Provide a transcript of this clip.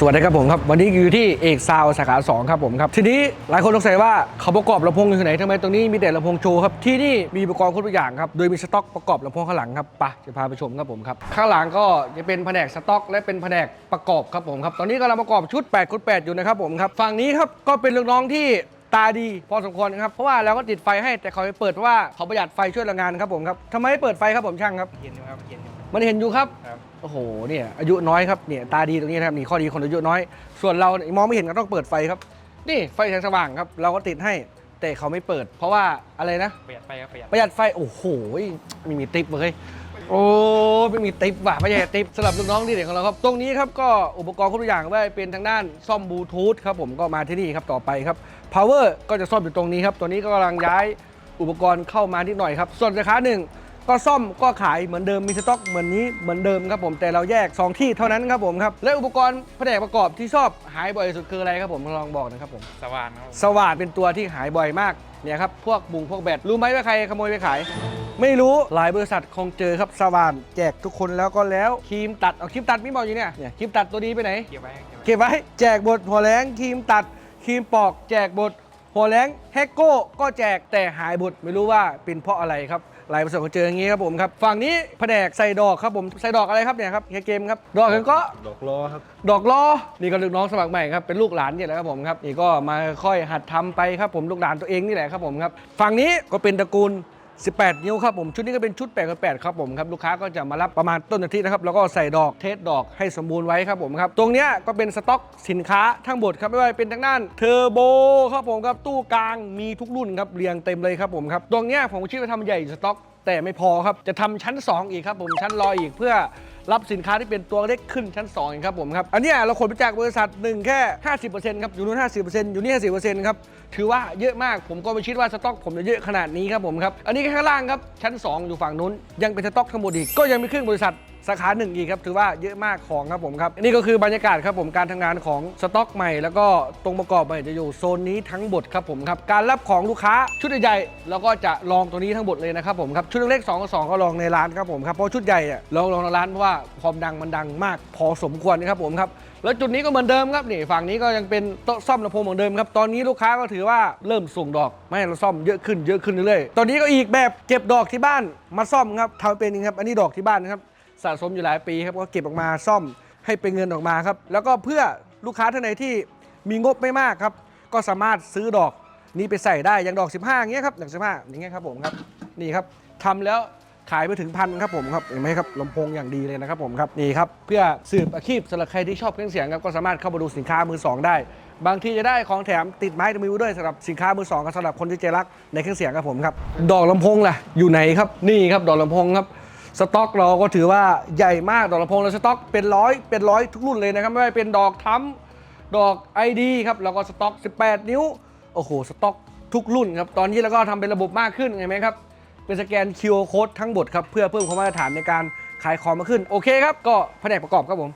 สวัสดีครับผมครับ วันนี้อยู่ที่เอกซาวสาขา 2 ครับผมครับ ทีนี้หลายคนสงสัยว่าเขาประกอบลำโพงอยู่ที่ไหนทำไมตรงนี้มีแต่ลำโพงโชว์ครับ ที่นี่มีอุปกรณ์ครบทุกอย่างครับ โดยมีสต็อกประกอบลำโพงข้างหลังครับไปะจะพาไปชมครับผมครับ ข้างหลังก็จะเป็นแผนกสต็อก และเป็นแผนกประกอบครับผมครับตอนนี้กำลังประกอบชุด8คูณ8อยู่นะครับผมครับฝั่งนี้ครับก็เป็นลูกน้องที่ตาดีพอสมควรนะครับเพราะว่าเราก็ติดไฟให้แต่เขาไม่เปิดเพราะว่าเขาประหยัดไฟช่วยแรงงานครับผมครับทำไมไม่เปิดไฟครับผมช่างครับเย็นอยู่ครับเย็นอยู่มันเห็นอยู่ครับครับ โอ้โหเนี่ยอายุน้อยครับเนี่ยตาดีตรงนี้นะครับนี่ข้อดีคนอายุน้อย ส่วนเราเนี่ยมองไม่เห็นก็ต้องเปิดไฟครับ นี่ไฟแสงสว่างครับ เราก็ติดให้แต่เขาไม่เปิด เพราะว่าอะไรนะประหยัดไปครับประหยัดประหยัดไฟโอ้โหไม่มีติปเลยโอ้ไม่มีติปว่ะไม่ใช่ติปสำหรับลูกน้องที่เด็กของเราครับ ตรงนี้ครับก็อุปกรณ์ครบทุกอย่างว่าเป็นทางด้านซ่อมบลูทูธครับผมก็มาที่นี่ครับต่อไปครับ power ก็จะซ่อมอยู่ตรงนี้ครับตัวนี้ก็กำลังย้ายอุปกรณ์เข้ามานิดหน่อยครับ ส่วนสาขาหนึ่ง ก็ซ่อมก็ขายเหมือนเดิมมีสต็อกเหมือนนี้เหมือนเดิมครับผมแต่เราแยกสองที่เท่านั้นครับผมครับและอุปกรณ์แผนกประกอบที่ชอบหายบ่อยที่สุดคืออะไรครับผมลองบอกหนะครับผมสว่านครับสว่านเป็นตัวที่หายบ่อยมากเนี่ยครับพวกบุงพวกแบตรู้ไหมว่าใครขโมยไปขาย ไม่รู้หลายบริษัทคงเจอครับสว่านแจกทุกคนแล้วก็แล้วครีมตัดเอาครีมตัดไม่บอกอยู่เนี่ยเนี่ยครีมตัดตัวนี้ไปไหน เก็บไว้เก็บไว้เก็บไว้แจกบทหัวแรงครีมตัดครีมปอก แจกบทหัวแรงแฮกโก้ก็แจกแต่หายบทไม่รู้ว่าเป็นเพราะอะไรครับห ลายบริษัทก็เจออย่างนี้ครับผมครับฝั่งนี้แผนกใส่ดอกครับผมใส่ดอกอะไรครับเนี่ยครับเฮียเกมครับดอกกันก็ ดอกล้อครับ ดอกล้อนี่ก็ลูกน้องสมัครใหม่ครับเป็นลูกหลานเนี่ยแหละครับผมครับนี่ก็มาค่อยหัดทำไปครับผมลูกหลานตัวเองนี่แหละครับผมครับฝั่งนี้ก็เป็นตระกูล 18 นิ้วครับผมชุดนี้ก็เป็นชุด8กับ8ครับผมครับลูกค้าก็จะมารับประมาณต้นอาทิตย์นะครับแล้วก็ใส่ดอกเทสดอกให้สมบูรณ์ไว้ครับผมครับตรงเนี้ยก็เป็นสต็อกสินค้าทั้งหมดครับไม่ว่าจะเป็นทางด้านเทอร์โบครับผมครับตู้กลางมีทุกรุ่นครับเรียงเต็มเลยครับผมครับตรงเนี้ยผมคิดว่าทำใหญ่สต็อก แต่ไม่พอครับ จะทำชั้น 2 อีกครับผมชั้นลอยอีกเพื่อรับสินค้าที่เป็นตัวเล็กขึ้นชั้น2องครับผมครับ อันนี้เราขนไปจากบริษัทหนึ่งแค่ 50%ครับ อยู่นู้น50%อยู่นี่ 50%ครับ ถือว่าเยอะมาก ผมก็ไม่คิดว่าสต็อกผมจะเยอะขนาดนี้ครับผมครับ อันนี้แค่ข้างล่างครับ ชั้น 2 อยู่ฝั่งนู้น ยังเป็นสต็อกทั้งหมดอีก ก็ยังมีเครื่องบริษัท สาขาหนึ่งอีกครับถือว่าเยอะมากของครับผมครับนี่ก็คือบรรยากาศครับผมการทำงานของสต็อกใหม่ แล้วก็ตรงประกอบใหม่จะอยู่โซนนี้ทั้งหมดครับผมครับการรับของลูกค้าชุดใหญ่ๆเราก็จะลองตัวนี้ทั้งหมดเลยนะครับผมครับชุดเล็กๆ2กับ2ก็ลองในร้านครับผมครับเพราะชุดใหญ่อะลองลองในร้านเพราะว่าความดังมันดังมากพอสมควรนะครับผมครับแล้วจุดนี้ก็เหมือนเดิมครับนี่ฝั่งนี้ก็ยังเป็นโต๊ะซ่อมลำโพงเหมือนเดิมครับตอนนี้ลูกค้าก็ถือว่าเริ่มส่งดอกไม่ให้เราซ่อมเยอะขึ้นเยอะขึ้นเรื่อยๆตอนนี้ก็อีกแบบเก็บดอกที่บ้านมาซ่อมครับทำเป็นครับอันนี้ดอกที่บ้านนะครับ สะสมอยู่หลายปีครับก็เก็บออกมาซ่อมให้เป็นเงินออกมาครับแล้วก็เพื่อลูกค้าท่านไหนที่มีงบไม่มากครับ ก็สามารถซื้อดอกนี้ไปใส่ได้อย่างดอก 15อย่างเงี้ยครับดอก15อย่างเงี้ยครับผมครับนี่ครับทำแล้วขายไปถึงพันครับผมครับเห็นไหมครับลำโพงอย่างดีเลยนะครับผมครับนี่ครับเพื่อสืบอาชีพสำหรับใครที่ชอบเครื่องเสียงครับก็สามารถเข้ามาดูสินค้ามือสองได้ บางทีจะได้ของแถมติดไม้ติดมือด้วยสำหรับสินค้ามือสองกับสำหรับคนที่ใจรักในเครื่องเสียงครับผมครับดอกลำโพงล่ะอยู่ไหนครับนี่ครับดอกลำโพงครับ สต็อกเราก็ถือว่าใหญ่มากดอกลำโพงเราสต็อกเป็นร้อยเป็นร้อยทุกรุ่นเลยนะครับไม่ว่าเป็นดอกทั้มดอก ID ครับแล้วก็สต็อก 18 นิ้วโอ้โหสต็อกทุกรุ่นครับตอนนี้เราก็ทำเป็นระบบมากขึ้นเห็นไหมครับเป็นสแกน QR code ทั้งหมดครับเพื่อเพิ่มความมาตรฐานในการขายของมากขึ้นโอเคครับก็แผนกประกอบครับผม